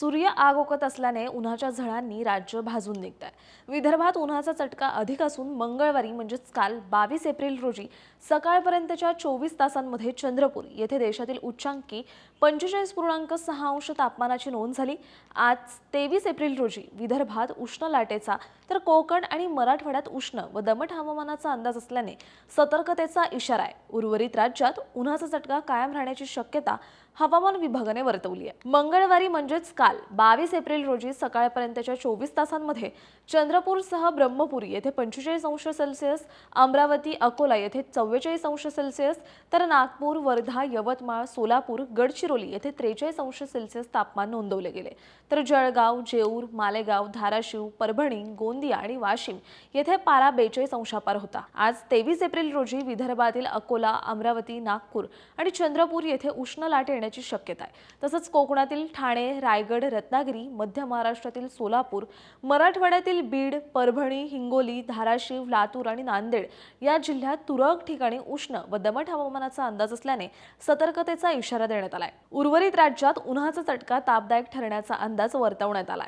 सूर्य आग ओकत असल्याने उन्हाच्या झळांनी राज्य भाजून निघत आहे विदर्भात उन्हाचा चटका अधिक असून मंगळवारी म्हणजेच काल बावीस एप्रिल रोजी सकाळपर्यंतच्या चोवीस तासांमध्ये चंद्रपूर येथे देशातील उच्चांकी पंचेचाळीस पूर्णांक सहा अंश तापमानाची नोंद झाली. आज तेवीस एप्रिल रोजी विदर्भात उष्ण लाटेचा तर कोकण आणि मराठवाड्यात उष्ण व दमट हवामानाचा अंदाज असल्याने सतर्कतेचा इशारा आहे. उर्वरित राज्यात उन्हाचा चटका कायम राहण्याची शक्यता हवामान विभागाने वर्तवली आहे. मंगळवारी म्हणजेच काल बावीस एप्रिल रोजी सकाळपर्यंतच्या चोवीस तासांमध्ये चंद्रपूरसह ब्रह्मपुरी येथे पंचेचाळीस अंश सेल्सिअस अमरावती अकोला येथे चव्वेचाळीस अंश सेल्सिअस तर नागपूर वर्धा यवतमाळ सोलापूर गडचिरोली येथे त्रेचाळीस अंश सेल्सिअस तापमान नोंदवले गेले. तर जळगाव जेऊर मालेगाव धाराशिव परभणी गोंदिया आणि वाशिम येथे पारा बेचाळीस अंशापार होता. आज तेवीस एप्रिल रोजी विदर्भातील अकोला अमरावती नागपूर आणि चंद्रपूर येथे उष्ण लाट येण्याची शक्यता आहे. तसंच कोकणातील ठाणे रायगड रत्नागिरी मध्य महाराष्ट्रातील सोलापूर मराठवाड्यातील बीड परभणी हिंगोली धाराशिव लातूर आणि नांदेड या जिल्ह्यात तुरळक ठिकाणी उष्ण व दमट हवामानाचा अंदाज असल्याने सतर्कतेचा इशारा देण्यात आलाय. उर्वरित राज्यात उन्हाचा चटका तापदायक ठरण्याचा अंदाज वर्तवण्यात आलाय.